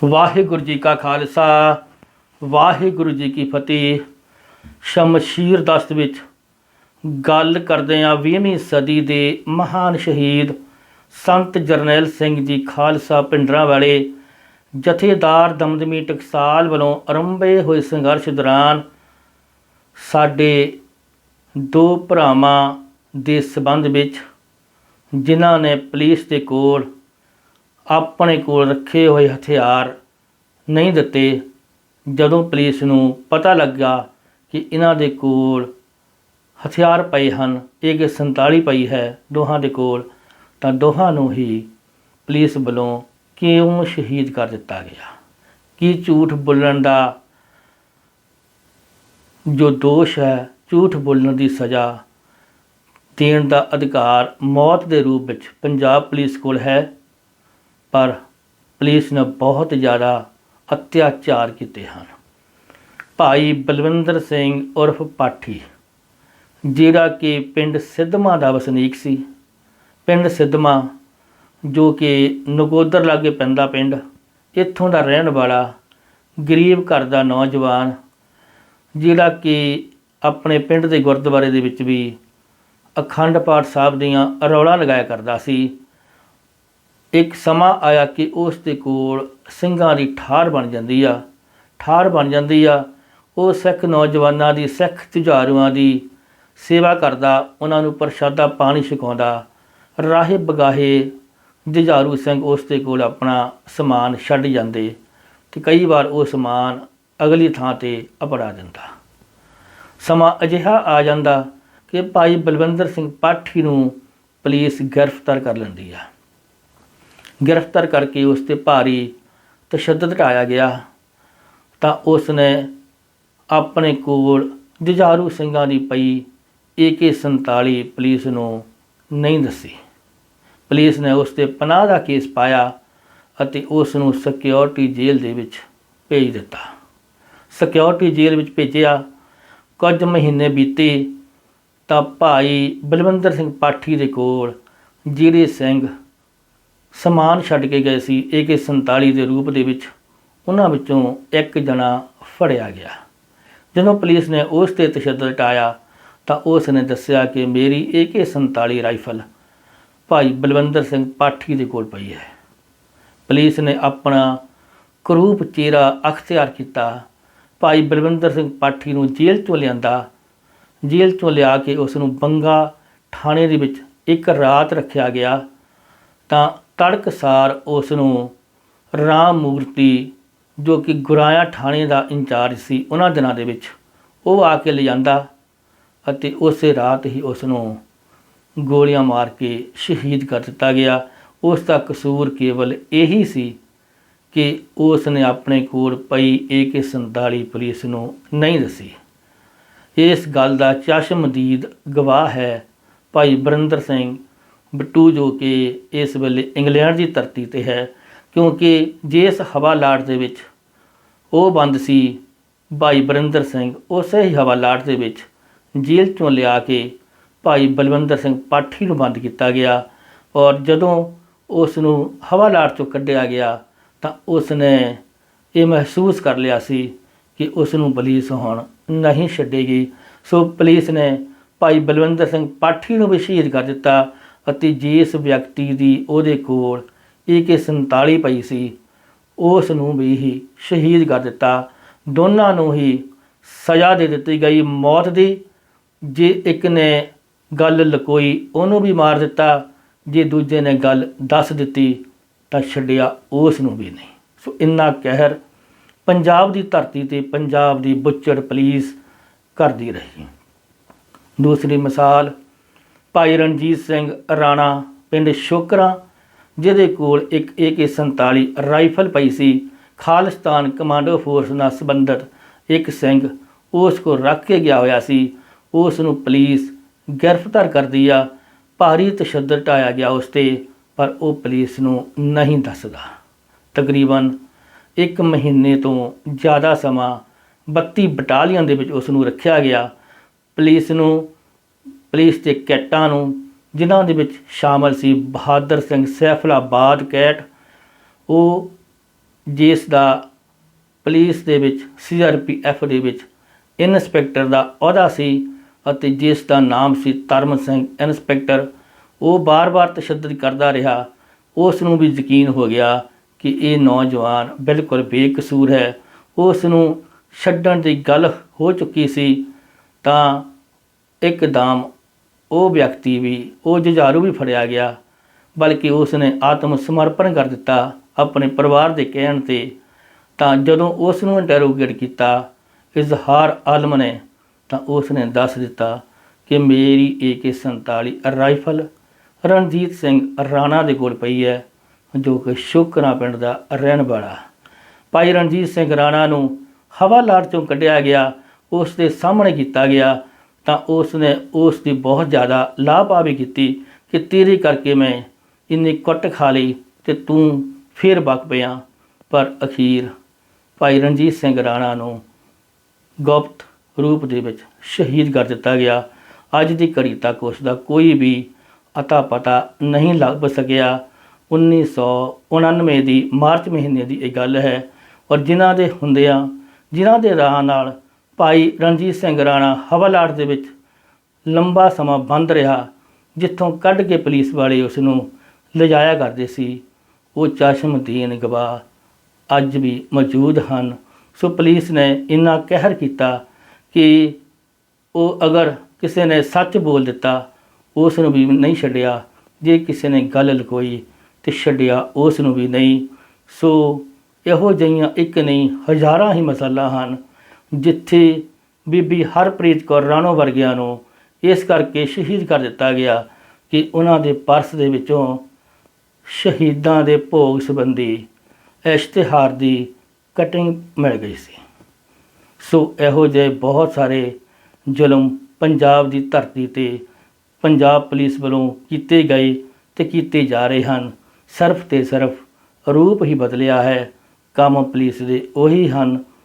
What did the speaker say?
ਵਾਹਿਗੁਰੂ ਜੀ ਕਾ ਖਾਲਸਾ, ਵਾਹਿਗੁਰੂ ਜੀ ਕੀ ਫਤਿਹ। ਸ਼ਮਸ਼ੀਰ ਦਸਤ ਵਿੱਚ ਗੱਲ ਕਰਦੇ ਹਾਂ 20ਵੀਂ ਸਦੀ ਦੇ ਮਹਾਨ ਸ਼ਹੀਦ ਸੰਤ ਜਰਨੈਲ ਸਿੰਘ ਜੀ ਖਾਲਸਾ ਪਿੰਡਰਾਂ ਵਾਲੇ। ਜਥੇਦਾਰ ਦਮਦਮੀ ਟਕਸਾਲ ਵੱਲੋਂ ਆਰੰਭੇ ਹੋਏ ਸੰਘਰਸ਼ ਦੌਰਾਨ ਸਾਡੇ ਦੋ ਭਰਾਵਾਂ ਦੇ ਸਬੰਧ ਵਿੱਚ, ਜਿਨ੍ਹਾਂ ਨੇ ਪੁਲਿਸ ਦੇ ਕੋਲ ਆਪਣੇ ਕੋਲ ਰੱਖੇ ਹੋਏ ਹਥਿਆਰ ਨਹੀਂ ਦਿੱਤੇ। ਜਦੋਂ ਪੁਲਿਸ ਨੂੰ ਪਤਾ ਲੱਗਾ ਕਿ ਇਹਨਾਂ ਦੇ ਕੋਲ ਹਥਿਆਰ ਪਏ ਹਨ ਇੱਕ 47 ਪਈ ਹੈ ਦੋਹਾਂ ਦੇ ਕੋਲ, ਤਾਂ ਦੋਹਾਂ ਨੂੰ ਹੀ ਪੁਲਿਸ ਵੱਲੋਂ ਕਿਉਂ ਸ਼ਹੀਦ ਕਰ ਦਿੱਤਾ ਗਿਆ? ਕੀ ਝੂਠ ਬੋਲਣ ਦਾ ਜੋ ਦੋਸ਼ ਹੈ, ਝੂਠ ਬੋਲਣ ਦੀ ਸਜ਼ਾ ਦੇਣ ਦਾ ਅਧਿਕਾਰ ਮੌਤ ਦੇ ਰੂਪ ਵਿੱਚ ਪੰਜਾਬ ਪੁਲਿਸ ਕੋਲ ਹੈ? ਪਰ ਪੁਲਿਸ ਨੇ ਬਹੁਤ ਜ਼ਿਆਦਾ ਅਤਿਆਚਾਰ ਕੀਤੇ ਹਨ। ਭਾਈ ਬਲਵਿੰਦਰ ਸਿੰਘ ਉਰਫ ਪਾਠੀ, ਜਿਹੜਾ ਕਿ ਪਿੰਡ ਸਿੱਧਵਾਂ ਦਾ ਵਸਨੀਕ ਸੀ। ਪਿੰਡ ਸਿੱਧਮਾ, ਜੋ ਕਿ ਨਗੋਦਰ ਲਾਗੇ ਪੈਂਦਾ ਪਿੰਡ, ਇੱਥੋਂ ਦਾ ਰਹਿਣ ਵਾਲਾ ਗਰੀਬ ਘਰ ਦਾ ਨੌਜਵਾਨ, ਜਿਹੜਾ ਕਿ ਆਪਣੇ ਪਿੰਡ ਦੇ ਗੁਰਦੁਆਰੇ ਦੇ ਵਿੱਚ ਵੀ ਅਖੰਡ ਪਾਠ ਸਾਹਿਬ ਦੀਆਂ ਰੌਲਾ ਲਗਾਇਆ ਕਰਦਾ ਸੀ। ਇੱਕ ਸਮਾਂ ਆਇਆ ਕਿ ਉਸ ਦੇ ਕੋਲ ਸਿੰਘਾਂ ਦੀ ਠਾਰ ਬਣ ਜਾਂਦੀ ਆ, ਠਾਰ ਬਣ ਜਾਂਦੀ ਆ। ਉਹ ਸਿੱਖ ਨੌਜਵਾਨਾਂ ਦੀ, ਸਿੱਖ ਜੁਝਾਰੂਆਂ ਦੀ ਸੇਵਾ ਕਰਦਾ, ਉਹਨਾਂ ਨੂੰ ਪ੍ਰਸ਼ਾਦਾ ਪਾਣੀ ਛਕਾਉਂਦਾ। ਰਾਹੇ ਬਗਾਹੇ ਜੁਝਾਰੂ ਸਿੰਘ ਉਸ ਦੇ ਕੋਲ ਆਪਣਾ ਸਮਾਨ ਛੱਡ ਜਾਂਦੇ ਤੇ ਕਈ ਵਾਰ ਉਹ ਸਮਾਨ ਅਗਲੀ ਥਾਂ ਤੇ ਅਪੜਾ ਦਿੰਦਾ। ਸਮਾਂ ਅਜਿਹਾ ਆ ਜਾਂਦਾ ਕਿ ਭਾਈ ਬਲਵਿੰਦਰ ਸਿੰਘ ਪਾਠੀ ਨੂੰ ਪੁਲਿਸ ਗ੍ਰਿਫਤਾਰ ਕਰ ਲੈਂਦੀ ਆ। ਗ੍ਰਿਫਤਾਰ ਕਰਕੇ ਉਸ ਤੇ ਭਾਰੀ ਤਸ਼ੱਦਦ ਢਾਇਆ ਗਿਆ। ਤਾਂ ਉਸ ਨੇ ਆਪਣੇ ਕੋਲ ਜੁਝਾਰੂ ਸਿੰਘਾਂ ਦੀ ਪਈ AK47 ਪੁਲਿਸ ਨੂੰ ਨਹੀਂ ਦੱਸੀ। ਪੁਲਿਸ ਨੇ ਉਸ ਤੇ ਪਨਾਹ ਦਾ ਕੇਸ ਪਾਇਆ ਅਤੇ ਉਸ ਨੂੰ ਸਿਕਿਉਰਿਟੀ ਜੇਲ੍ਹ ਦੇ ਵਿੱਚ ਭੇਜ ਦਿੱਤਾ। ਸਿਕਿਉਰਿਟੀ ਜੇਲ੍ਹ ਵਿੱਚ ਭੇਜਿਆ। ਕੁਝ ਮਹੀਨੇ ਬੀਤੇ ਤਾਂ ਭਾਈ ਬਲਵਿੰਦਰ ਸਿੰਘ ਪਾਠੀ ਦੇ ਕੋਲ ਜਿਹੜੇ ਸਿੰਘ ਸਮਾਨ ਛੱਡ ਕੇ ਗਏ ਸੀ AK47 ਦੇ ਰੂਪ ਦੇ ਵਿੱਚ। ਉਹਨਾਂ ਵਿੱਚੋਂ ਇੱਕ ਜਣਾ ਫੜਿਆ ਗਿਆ। ਜਦੋਂ ਪੁਲਿਸ ਨੇ ਉਸ ਤੇ ਤਸ਼ੱਦਦ ਟਾਇਆ, ਤਾਂ ਉਸ ਨੇ ਦੱਸਿਆ ਕਿ ਮੇਰੀ AK47 ਰਾਈਫਲ ਭਾਈ ਬਲਵਿੰਦਰ ਸਿੰਘ ਪਾਠੀ ਦੇ ਕੋਲ ਪਈ ਹੈ। ਪੁਲਿਸ ਨੇ ਆਪਣਾ ਕਰੂਪ ਚਿਹਰਾ ਅਖਤਿਆਰ ਕੀਤਾ। ਭਾਈ ਬਲਵਿੰਦਰ ਸਿੰਘ ਪਾਠੀ ਨੂੰ ਜੇਲ੍ਹ ਤੋਂ ਲਿਆਂਦਾ। ਜੇਲ੍ਹ ਤੋਂ ਲਿਆ ਕੇ ਉਸ ਨੂੰ ਬੰਗਾ ਥਾਣੇ ਦੇ ਵਿੱਚ ਇੱਕ ਰਾਤ ਰੱਖਿਆ ਗਿਆ। ਤਾਂ ਤੜਕਸਾਰ ਉਸ ਨੂੰ ਰਾਮ ਮੂਰਤੀ ਜੋ ਕਿ ਗੁਰਾਇਆ ਥਾਣੇ ਦਾ ਇੰਚਾਰਜ ਸੀ ਉਹਨਾਂ ਦਿਨਾਂ ਦੇ ਵਿੱਚ, ਉਹ ਆ ਕੇ ਲਿਜਾਂਦਾ ਅਤੇ ਉਸੇ ਰਾਤ ਹੀ ਉਸ ਨੂੰ ਗੋਲੀਆਂ ਮਾਰ ਕੇ ਸ਼ਹੀਦ ਕਰ ਦਿੱਤਾ ਗਿਆ। ਉਸ ਦਾ ਕਸੂਰ ਕੇਵਲ ਇਹੀ ਸੀ ਕਿ ਉਸ ਨੇ ਆਪਣੇ ਕੋਲ ਪਈ AK47 ਪੁਲਿਸ ਨੂੰ ਨਹੀਂ ਦੱਸੀ। ਇਸ ਗੱਲ ਦਾ ਚਸ਼ਮਦੀਦ ਗਵਾਹ ਹੈ ਭਾਈ ਬਰਿੰਦਰ ਸਿੰਘ ਬਿੱਟੂ ਜੋ ਕਿ ਇਸ ਵੇਲੇ ਇੰਗਲੈਂਡ ਦੀ ਧਰਤੀ ਤੇ ਹੈ, ਕਿਉਂਕਿ ਜਿਸ ਹਵਾਲਾਟ ਦੇ ਵਿੱਚ ਉਹ ਬੰਦ ਸੀ, ਭਾਈ ਬਰਿੰਦਰ ਸਿੰਘ ਉਸੇ ਹੀ ਹਵਾਲਾਟ ਦੇ ਵਿੱਚ ਜੇਲ੍ਹ ਚੋਂ ਲਿਆ ਕੇ ਭਾਈ ਬਲਵਿੰਦਰ ਸਿੰਘ ਪਾਠੀ ਨੂੰ ਬੰਦ ਕੀਤਾ ਗਿਆ ਔਰ ਜਦੋਂ ਉਸ ਨੂੰ ਹਵਾਲਾਟ ਚੋਂ ਕੱਢਿਆ ਗਿਆ ਤਾਂ ਉਸ ਨੇ ਇਹ ਮਹਿਸੂਸ ਕਰ ਲਿਆ ਸੀ ਕਿ ਉਸ ਨੂੰ ਪੁਲਿਸ ਹੁਣ ਨਹੀਂ ਛੱਡੇਗੀ। ਸੋ ਪੁਲਿਸ ਨੇ ਭਾਈ ਬਲਵਿੰਦਰ ਸਿੰਘ ਪਾਠੀ ਨੂੰ ਵੀ ਸ਼ਹੀਦ ਕਰ ਦਿੱਤਾ ਅਤੇ ਜਿਸ ਵਿਅਕਤੀ ਦੀ ਉਹਦੇ ਕੋਲ AK47 ਪਈ ਸੀ ਉਸ ਨੂੰ ਵੀ ਹੀ ਸ਼ਹੀਦ ਕਰ ਦਿੱਤਾ। ਦੋਨਾਂ ਨੂੰ ਹੀ ਸਜ਼ਾ ਦੇ ਦਿੱਤੀ ਗਈ ਮੌਤ ਦੀ। ਜੇ ਇੱਕ ਨੇ ਗੱਲ ਲਕੋਈ, ਉਹਨੂੰ ਵੀ ਮਾਰ ਦਿੱਤਾ। ਜੇ ਦੂਜੇ ਨੇ ਗੱਲ ਦੱਸ ਦਿੱਤੀ, ਤਾਂ ਛੱਡਿਆ ਉਸ ਨੂੰ ਵੀ ਨਹੀਂ। ਸੋ ਇੰਨਾ ਕਹਿਰ ਪੰਜਾਬ ਦੀ ਧਰਤੀ ਤੇ ਪੰਜਾਬ ਦੀ ਬੁੱਚੜ ਪੁਲਿਸ ਕਰਦੀ ਰਹੀ। ਦੂਸਰੀ ਮਿਸਾਲ ਭਾਈ ਰਣਜੀਤ ਸਿੰਘ ਰਾਣਾ ਪਿੰਡ ਸ਼ੋਕਰਾ, ਜਿਹਦੇ ਕੋਲ ਇੱਕ AK47 ਰਾਈਫਲ ਪਈ ਸੀ, ਖਾਲਿਸਤਾਨ ਕਮਾਂਡੋ ਫੋਰਸ ਨਾਲ ਸੰਬੰਧਿਤ ਇੱਕ ਸਿੰਘ ਉਸ ਕੋਲ ਰੱਖ ਕੇ ਗਿਆ ਹੋਇਆ ਸੀ। ਉਸ ਨੂੰ ਪੁਲਿਸ ਗ੍ਰਿਫਤਾਰ ਕਰਦੀ ਆ, ਭਾਰੀ ਤਸ਼ੱਦਦ ਢਾਇਆ ਗਿਆ ਉਸ ਤੇ, ਪਰ ਉਹ ਪੁਲਿਸ ਨੂੰ ਨਹੀਂ ਦੱਸਦਾ। ਤਕਰੀਬਨ ਇੱਕ ਮਹੀਨੇ ਤੋਂ ਜ਼ਿਆਦਾ ਸਮਾਂ 32 ਬਟਾਲੀਅਨ ਦੇ ਵਿੱਚ ਉਸ ਨੂੰ ਰੱਖਿਆ ਗਿਆ। ਪੁਲਿਸ ਨੂੰ ਪੁਲਿਸ ਦੇ ਕੈਟਾਂ ਨੂੰ, ਜਿਨ੍ਹਾਂ ਦੇ ਵਿੱਚ ਸ਼ਾਮਲ ਸੀ ਬਹਾਦਰ ਸਿੰਘ ਸੈਫਲਾਬਾਦ ਕੈਟ, ਉਹ ਜਿਸ ਦਾ ਪੁਲਿਸ ਦੇ ਵਿੱਚ ਸੀਆਰਪੀਐਫ ਦੇ ਵਿੱਚ ਇਨਸਪੈਕਟਰ ਦਾ ਅਹੁਦਾ ਸੀ ਅਤੇ ਜਿਸ ਦਾ ਨਾਮ ਸੀ ਤਰਮ ਸਿੰਘ ਇਨਸਪੈਕਟਰ, ਉਹ ਬਾਰ-ਬਾਰ ਤਸ਼ੱਦਦ ਕਰਦਾ ਰਿਹਾ। ਉਸ ਨੂੰ ਵੀ ਯਕੀਨ ਹੋ ਗਿਆ ਕਿ ਇਹ ਨੌਜਵਾਨ ਬਿਲਕੁਲ ਬੇਕਸੂਰ ਹੈ। ਉਸ ਨੂੰ ਛੱਡਣ ਦੀ ਗੱਲ ਹੋ ਚੁੱਕੀ ਸੀ ਤਾਂ ਇੱਕਦਮ ਉਹ ਵਿਅਕਤੀ ਵੀ, ਉਹ ਜੁਝਾਰੂ ਵੀ ਫੜਿਆ ਗਿਆ, ਬਲਕਿ ਉਸ ਨੇ ਆਤਮ ਸਮਰਪਣ ਕਰ ਦਿੱਤਾ ਆਪਣੇ ਪਰਿਵਾਰ ਦੇ ਕਹਿਣ ਤੇ। ਤਾਂ ਜਦੋਂ ਉਸ ਨੂੰ ਇੰਟਰੋਗੇਟ ਕੀਤਾ, ਇਜ਼ਹਾਰ ਆਲਮ ਨੇ, ਤਾਂ ਉਸ ਨੇ ਦੱਸ ਦਿੱਤਾ ਕਿ ਮੇਰੀ AK47 ਰਾਈਫਲ ਰਣਜੀਤ ਸਿੰਘ ਰਾਣਾ ਦੇ ਕੋਲ ਪਈ ਹੈ, ਜੋ ਕਿ ਸ਼ੁਕਰਾ ਪਿੰਡ ਦਾ ਰਹਿਣ ਵਾਲਾ। ਭਾਈ ਰਣਜੀਤ ਸਿੰਘ ਰਾਣਾ ਨੂੰ ਹਵਾਲਾਤ ਚੋਂ ਕੱਢਿਆ ਗਿਆ ਉਸ ਦੇ ਸਾਹਮਣੇ ਕੀਤਾ ਗਿਆ ਤਾਂ ਉਸ ਨੇ ਉਸ ਦੀ ਬਹੁਤ ਜ਼ਿਆਦਾ ਲਾਭਾਵੀ ਕੀਤੀ ਕਿ ਤੇਰੇ ਕਰਕੇ ਮੈਂ ਇੰਨੀ ਕੁੱਟ ਖਾ ਲਈ ਤੇ ਤੂੰ ਫਿਰ ਬਕ ਪਿਆ। ਪਰ ਅਖੀਰ ਭਾਈ ਰਣਜੀਤ ਸਿੰਘ ਰਾਣਾ ਨੂੰ ਗੁਪਤ ਰੂਪ ਦੇ ਵਿੱਚ ਸ਼ਹੀਦ ਕਰ ਦਿੱਤਾ ਗਿਆ। ਅੱਜ ਦੀ ਘੜੀ ਤੱਕ ਉਸ ਦਾ ਕੋਈ ਵੀ ਅਤਾ ਪਤਾ ਨਹੀਂ ਲੱਭ ਸਕਿਆ। 1999 ਦੀ ਮਾਰਚ ਮਹੀਨੇ ਦੀ ਇਹ ਗੱਲ ਹੈ। ਔਰ ਜਿਨ੍ਹਾਂ ਦੇ ਹੁੰਦਿਆਂ, ਜਿਨ੍ਹਾਂ ਦੇ ਰਾਹ ਨਾਲ ਭਾਈ ਰਣਜੀਤ ਸਿੰਘ ਰਾਣਾ ਹਵਾਲਾਟ ਦੇ ਵਿੱਚ ਲੰਬਾ ਸਮਾਂ ਬੰਦ ਰਿਹਾ, ਜਿੱਥੋਂ ਕੱਢ ਕੇ ਪੁਲਿਸ ਵਾਲੇ ਉਸ ਨੂੰ ਲਿਜਾਇਆ ਕਰਦੇ ਸੀ। ਉਹ ਚਸ਼ਮਦੀਨ ਗਵਾਹ ਅੱਜ ਵੀ ਮੌਜੂਦ ਹਨ। ਸੋ ਪੁਲਿਸ ਨੇ ਇੰਨਾ ਕਹਿਰ ਕੀਤਾ ਕਿ ਉਹ ਅਗਰ ਕਿਸੇ ਨੇ ਸੱਚ ਬੋਲ ਦਿੱਤਾ ਉਸ ਨੂੰ ਵੀ ਨਹੀਂ ਛੱਡਿਆ। ਜੇ ਕਿਸੇ ਨੇ ਗੱਲ ਲਕੋਈ ਤੇ ਛੱਡਿਆ ਉਸ ਨੂੰ ਵੀ ਨਹੀਂ। ਸੋ ਇਹੋ ਜਿਹੀਆਂ ਇੱਕ ਨਹੀਂ, ਹਜ਼ਾਰਾਂ ਹੀ ਮਸਲਾ ਹਨ। ਜਿੱਥੇ ਬੀਬੀ ਹਰਪ੍ਰੀਤ ਕੌਰ ਰਾਣੋ ਵਰਗਿਆਂ ਨੂੰ ਇਸ ਕਰਕੇ ਸ਼ਹੀਦ ਕਰ ਦਿੱਤਾ ਗਿਆ ਕਿ ਉਹਨਾਂ ਦੇ ਪਰਸ ਦੇ ਵਿੱਚੋਂ ਸ਼ਹੀਦਾਂ ਦੇ ਭੋਗ ਸੰਬੰਧੀ ਇਸ਼ਤਿਹਾਰ ਦੀ ਕਟਿੰਗ ਮਿਲ ਗਈ ਸੀ। ਸੋ ਇਹੋ ਜਿਹੇ ਬਹੁਤ ਸਾਰੇ ਜ਼ੁਲਮ ਪੰਜਾਬ ਦੀ ਧਰਤੀ ਤੇ ਪੰਜਾਬ ਪੁਲਿਸ ਵੱਲੋਂ ਕੀਤੇ ਗਏ ਤੇ ਕੀਤੇ ਜਾ ਰਹੇ ਹਨ, ਸਿਰਫ ਤੇ ਸਿਰਫ ਰੂਪ ਹੀ ਬਦਲਿਆ ਹੈ। ਕੰਮ ਪੁਲਿਸ ਦੇ ਉਹੀ ਹਨ